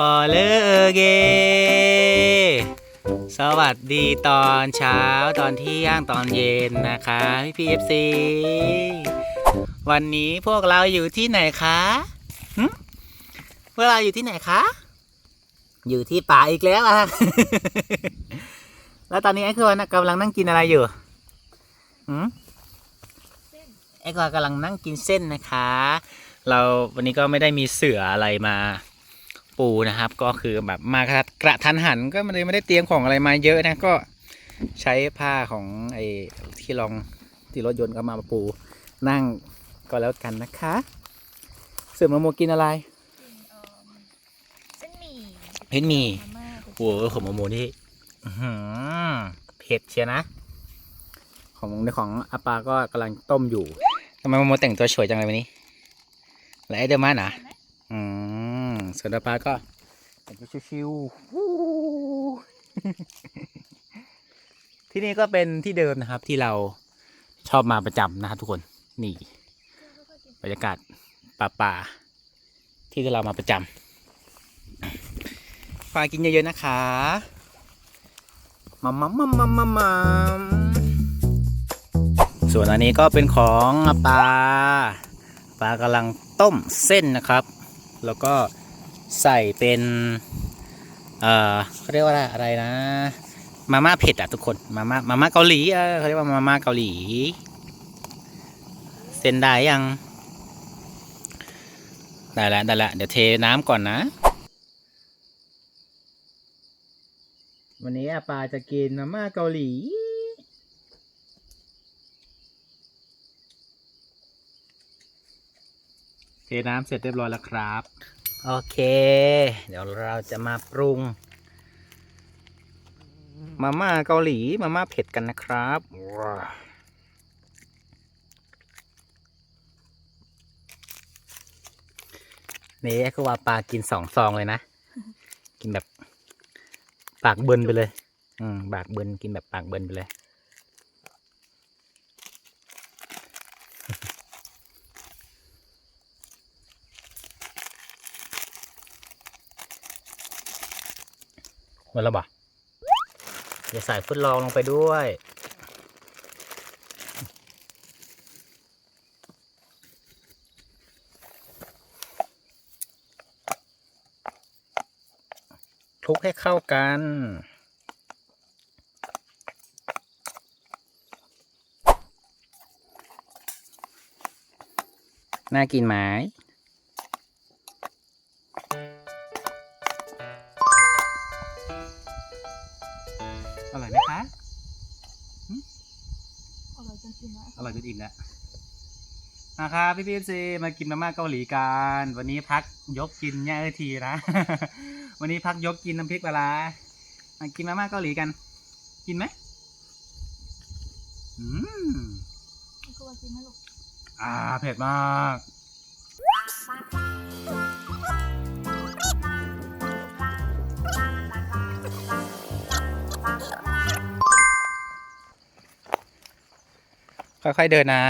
พอเลอเก สวัสดีตอนเช้าตอนเที่ยงตอนเย็นนะคะพี่พีเอฟซีวันนี้พวกเราอยู่ที่ไหนคะหึพวกเราอยู่ที่ไหนคะ อยู่ที่ป่าอีกแล้วอะ แล้วตอนนี้ไอ้คือกำลังนั่งกินอะไรอยู่หืมไอ้คือกำลังนั่งกินเส้นนะคะ เราวันนี้ก็ไม่ได้มีเสืออะไรมา ปูนะครับ ก็คือแบบมากระกระทันหันก็ไม่ได้ไม่ได้เตรียมของอะไรมาเยอะนะก็ใช้ผ้าของไอ้ที่รองที่รถยนต์ก็มาปูนั่งก็แล้วกันนะคะ เสือมะโมกินอะไรเส้นหมี่เห็นหมีมาม่าโอ้โหของมะโมนี่อื้อหือเผ็ดเชียวนะ ของในของอาปาก็กำลังต้มอยู่ทำไมมะโมแต่งตัวสวยจังเลยวันนี้ และไอเดอร์มานะอืม ส่วนอาปาก็แต่งตัวชิวๆที่นี่ก็เป็นที่เดิมนะครับที่เราชอบมาประจำนะครับทุกคนนี่บรรยากาศป่าๆที่เรามาประจำฝากกินเยอะๆนะคะมัมมัมมัมมัมมัมมัมส่วนอันนี้ก็เป็นของปลาปลากำลังต้มเส้นนะครับ แล้วก็ ใส่เป็นเอ่อเขาเรียกว่าอะไรนะ มาม่าเผ็ดอะทุกคน มาม่ามาม่าเกาหลีเออเขาเรียกว่ามาม่าเกาหลี เส้นได้ยัง ได้ล้วได้ล้วเดี๋ยวเทน้ำก่อนนะ วันนี้อาปาจะกินมาม่าเกาหลีเทน้ำเสร็จเรียบร้อยแล้วครับ โอเค เดี๋ยวเราจะมาปรุง มาม่าเกาหลีมาม่าเผ็ดกันนะครับนี่คือว่าปลากินสองซองเลยนะ กินแบบ ปากเบินไปเลย อืมปากเบินกินแบบปากเบินไปเลย มดแล้วบ่อย่าใส่ฟุตลองลงไปด้วย คลุกให้เข้ากันน่ากินไหม อร่อยไหมคะอร่อยจนกินนะอร่อยจนอิ่มแล้วนะครับพี่พี่ซีมากินมาม่าเกาหลีกันวันนี้พักยกกินแย่าทีนะ วันนี้พักยกกินน้ำพริกปลาร้ามากินมาม่าเกาหลีกัน กินไหมอืมมันก็ว่ากินไหมลูกอ่าเผ็ดมาก ค่อยๆเดินนะ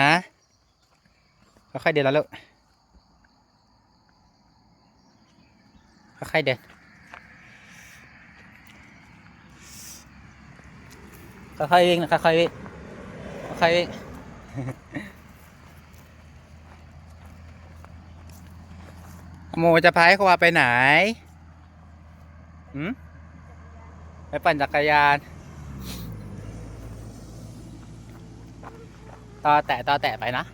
ค่อยๆเดินแล้วลูกค่อยๆเดินค่อยๆวิ่งนะค่อยๆวิ่งค่อยๆวิ่งโมจะพาให้ขาว่าไปไหนหืมไปปั่นจักรยาน ต่อแตะต่อแตะไปนะ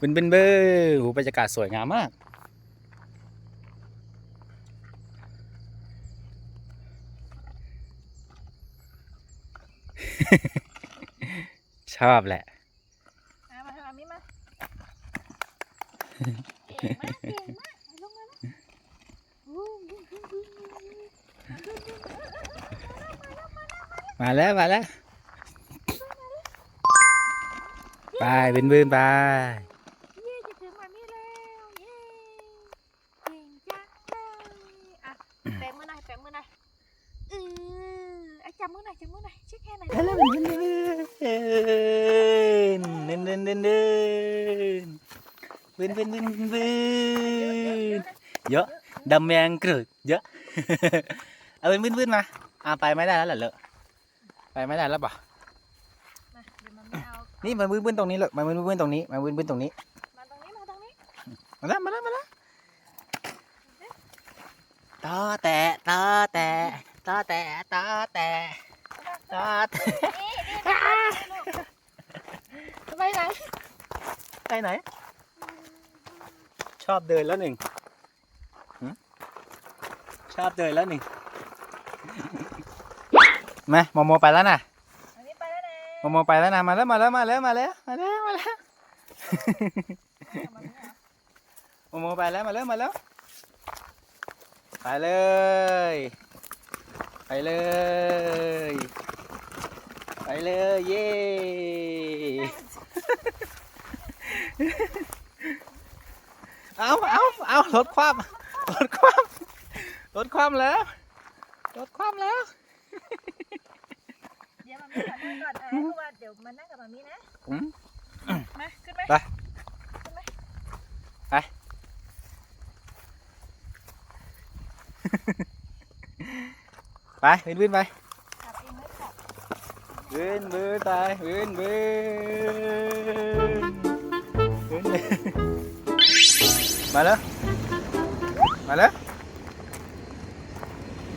บึนบึนเบ้อหูบรรยากาศสวยงามมาก ชอบแหละ มามาทำนี้มาเก่งมากเก่งมากเอาลงมานะวู้วู้วู้วู้วู้ มาแล้วมาแล้วไปบึนบึนไปเย้จะถึงมานี่แล้วเย้เก่งจังเลยอะแปะมือหน่อยแปะมือหน่อยเอออะจับมือหน่อยจับถึงมือหน่อยเช็คแค่ไหนเดินเดินเดินเดินเดินเดินเดินเดินเดินเดินเยอะดำแมงกรึดเยอะเอาเป็นวืนๆมาอ่าไปไม่ได้แล้วเหรอเลอะ ไปไม่ได้แล้วป่ะมาเดี๋ยวมันไม่เอานี่มันวืนๆตรงนี้เลยมันวืนๆตรงนี้มันวืนๆตรงนี้ มาตรงนี้มาตรงนี้มาแล้วมาแล้วมาแล้วต่อแต่ต่อแต่ต่อแต่ต่อแต่ต่อแต่ไปไหนไปไหน ชอบเดินแล้วหนึ่งหึชอบเดินแล้วหนึ่ง มาโมโมไปแล้วนะอันนี้ไปแล้วนะโมโมไปแล้วนะมาแล้วมาแล้วมาแล้วมาแล้วมาแล้วมาแล้วเอามานี่เหรอโมโมไปแล้วมาแล้วมาแล้วไปเลย ไปเลย ไปเลยเย้เอาเอาเอารถความรถความรถความแล้วรถความแล้ว cũng มาขึ้นไหม đây. Đây bay win win bay. จับเองไม่จับ win win tay win win win mà lớn mà lớn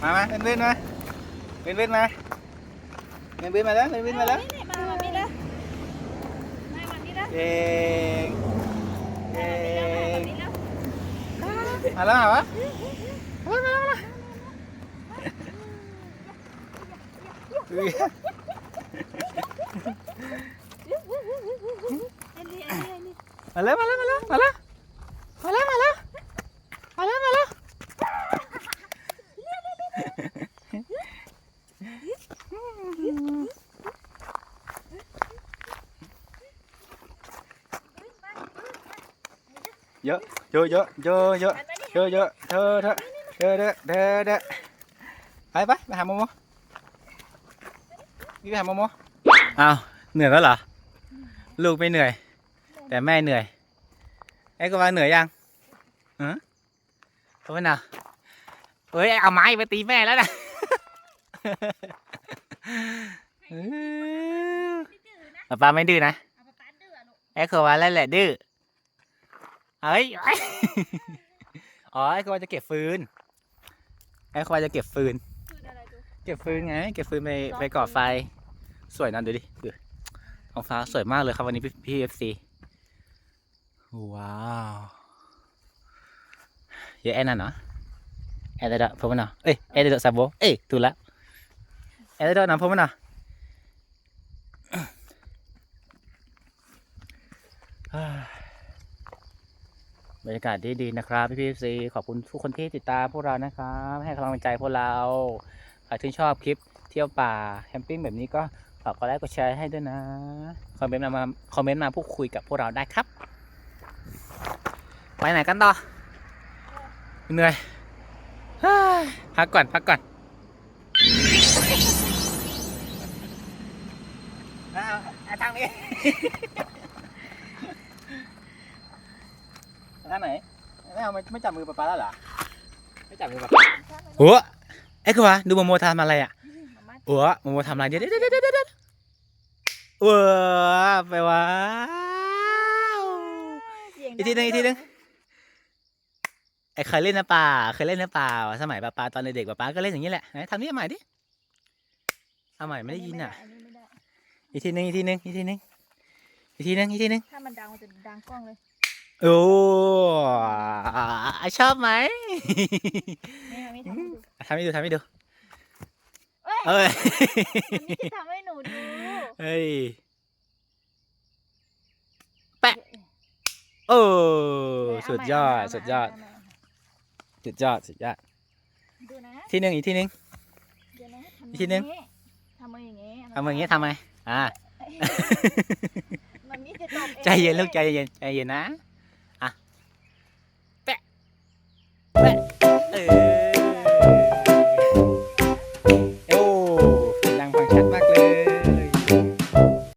mà mà win win mà win win mà win win mà đó, win win mà đó. มามีแล้วเก่งเเยอะเยอะเยอะเยอะเยอะอันนี้เยอะเยอะเธอเธอเธอเธอเธอเธอไปไปไปหาโมโมนี่ไปหาโมโมอ้าวเหนื่อยแล้วเหรอลูกไม่เหนื่อย แต่แม่เหนื่อยไอ้ก็ว่าเหนื่อยยังฮะเพราะว่าน่ะเฮ้ยเอาไม้ไปตีแม่แล้วนะเออไม่ดื้อนะป๊าป๊าไม่ดื้อนะเอาป๊าป๊าดื้ออะลูกไอ้คือว่าแล้วแหละดื้อ เฮ้ย อ๋อไอ้คือว่าจะเก็บฟืน ไอ้คือว่าจะเก็บฟืน คืออะไรดูเก็บฟืนไง เก็บฟืนไปไปก่อไฟ สวยนะดูดิดูท้องฟ้าสวยมากเลยครับวันนี้พี่พี่เอฟซีว้าวเยอะแอนนั่นเนาะแอนเดอร์พบมันเนาะเอ้ยแอนเดอร์ซาโบเอ้ยถูกแล้วแอนเดอร์นะพบมันเนาะ บรรยากาศดีดีๆนะครับพี่พีซีขอบคุณทุกคนที่ติดตามพวกเรานะครับ ให้กำลังใจพวกเราใครที่ชอบคลิปเที่ยวป่าแคมปิ้งแบบนี้ก็ฝากกดไลค์กดแชร์ให้ด้วยนะคอมเมนต์มาคอมเมนต์มาพูดคุยกับพวกเราได้ครับ ไปไหนกันต่อเหนื่อยพักก่อนพักก่อนอาเอาทางนี้ ท่างไหนไม่เอาไม่ไม่จับมือป๊าป๊าแล้วเหรอไม่จับมือป๊าป๊าโอ้ไอ้คือวะดูโมโมทำอะไรอะมามาโอ้โมโมทำอะไรเดี๋ยวเดี๋ยวเดี๋ยวเดี๋ยวเดี๋ยวเออไปว้าวเสียอีกทีหนึงอีกทีหนึงไอ้เคยเล่นนะป่าเคยเล่นนะป่าสมัยป๊าป๊าตอนเด็กๆป๊าป๊าก็เล่นอย่างนี้แหละไหนทำนี่เอาใหม่ดิเอาใหม่ไม่ได้ยินอะอันนี้ไม่ได้อีกทีหนึงอีกทีหนึงอีกทีหนึงอีกทีหนึงอีกทีหนึงถ้ามันดังมันจะดังกล้องเลย โอ้ ชอบไหม ไม่เอาไม่ทำให้ดูทำให้ดูทำให้ดู เอ้ยเอ้ยอันนี้จะทำให้หนูดู เฮ้ย แปะ โอ้ สุดยอด สุดยอด สุดยอด สุดยอด ดูนะที่หนึ่งอีกที่หนึ่ง เดี๋ยวนะอีกทีนึง ทำมืออย่างงี้ทำมืออย่างงี้ทำไงอ่า มันนี่จะตบองใจเย็นลูกใจเย็นใจเย็นนะ eh.